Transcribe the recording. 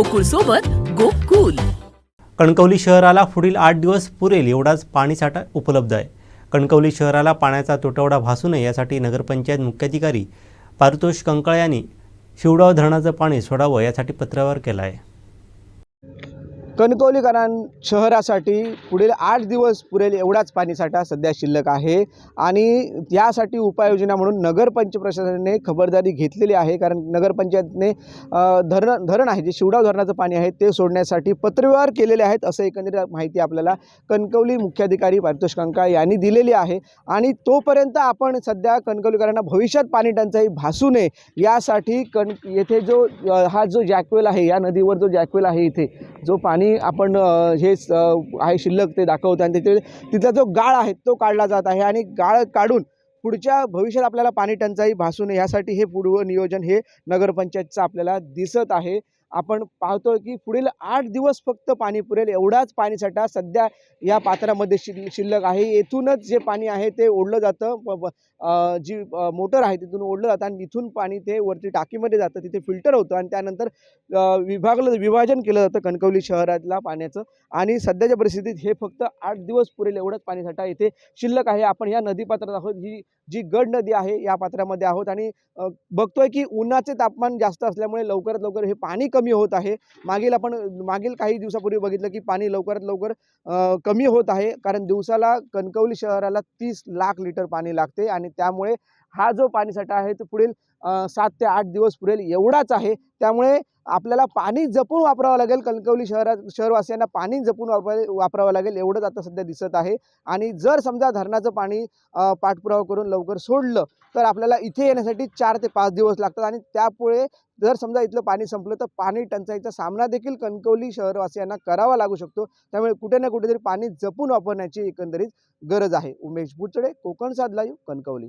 गोकुळ सोबत गोकुल. कणकवली शहराला पुढील आठ दिवस पुरेल एवढाच पाणीसाठा उपलब्ध आहे. कणकवली शहराला पाण्याचा तुटवडा भासू नये यासाठी नगरपंचायत मुख्याधिकारी पारितोष कंकाळ यांनी शिवडाव धरणाचं पाणी सोडावं यासाठी पत्रावर केलं आहे. कणकवलीकरां शहरासाठी पुढील आठ दिवस पुरेल एवढाच पाणीसाठा सध्या शिल्लक आहे. आणि यासाठी उपाययोजना म्हणून नगरपंच प्रशासनाने खबरदारी घेतलेली आहे. कारण नगरपंचायतने धरण धरण आहे जे शिवडाव धरणाचं पाणी आहे ते सोडण्यासाठी पत्रव्यवहार केलेले आहेत असं एकंदरीत माहिती आपल्याला कणकवली मुख्याधिकारी पारितोष कंका यांनी दिलेली आहे. आणि तोपर्यंत आपण सध्या कणकवलीकरांना भविष्यात पाणी टंचाई भासू नये यासाठी कण येथे जो हा जो जॅकवेल आहे या नदीवर जो जॅकवेल आहे इथे जो पाणी आपण हे आहे शिल्लक ते दाखवतो आणि तिथे तिथला जो गाळ आहे तो काढला जात आहे आणि गाळ काढून पुढच्या भविष्यात आपल्याला पाणी टंचाई भासू नये यासाठी हे पूर्व नियोजन हे नगरपंचायतचं आपल्याला दिसत आहे. आपण पाहतोय की पुढील आठ दिवस फक्त पाणी पुरेल. एवढाच पाणीसाठा सध्या या पात्रामध्ये शिल शिल्लक आहे. येथूनच जे पाणी आहे ते ओढलं जातं. जी मोटर आहे तिथून ओढलं जातं आणि तिथून पाणी ते वरती टाकीमध्ये जातं. तिथे फिल्टर होतं आणि त्यानंतर विभागलं विभाजन केलं जातं कणकवली शहरातला पाण्याचं. आणि सध्याच्या परिस्थितीत हे फक्त आठ दिवस पुरेल एवढंच पाणीसाठा इथे शिल्लक आहे. आपण या नदीपात्रात आहोत. ही जी गड नदी आहे या पात्रामध्ये आहोत आणि बघतोय की उन्हाचे तापमान जास्त असल्यामुळे लवकरात लवकर हे पाणी कमी कमी होत आहे. मागील आपण मागील काही दिवसापूर्वी बघितलं की पाणी लवकरात लवकर कमी होत आहे. कारण दिवसाला कणकवली शहराला तीस लाख लिटर पाणी लागते आणि त्यामुळे हा जो पाणीसाठा आहे तो पुढील सात ते आठ दिवस पुरेल एवढाच आहे. त्यामुळे आपल्याला पाणी जपून वापरावं लागेल. कणकवली शहरात शहरवासियांना पाणी जपून वापर वापरावं लागेल एवढंच आता सध्या दिसत आहे. आणि जर समजा धरणाचं पाणी पाठपुरावा करून लवकर सोडलं तर आपल्याला इथे येण्यासाठी चार ते पाच दिवस लागतात. आणि त्यामुळे जर समजा इथलं पाणी संपलं तर पाणी टंचाईचा सामना देखील कणकवली शहरवासियांना करावा लागू शकतो. त्यामुळे कुठे ना कुठेतरी पाणी जपून वापरण्याची एकंदरीत गरज आहे. उमेश बुचडे कोकण साधला लाईव्ह कणकवली.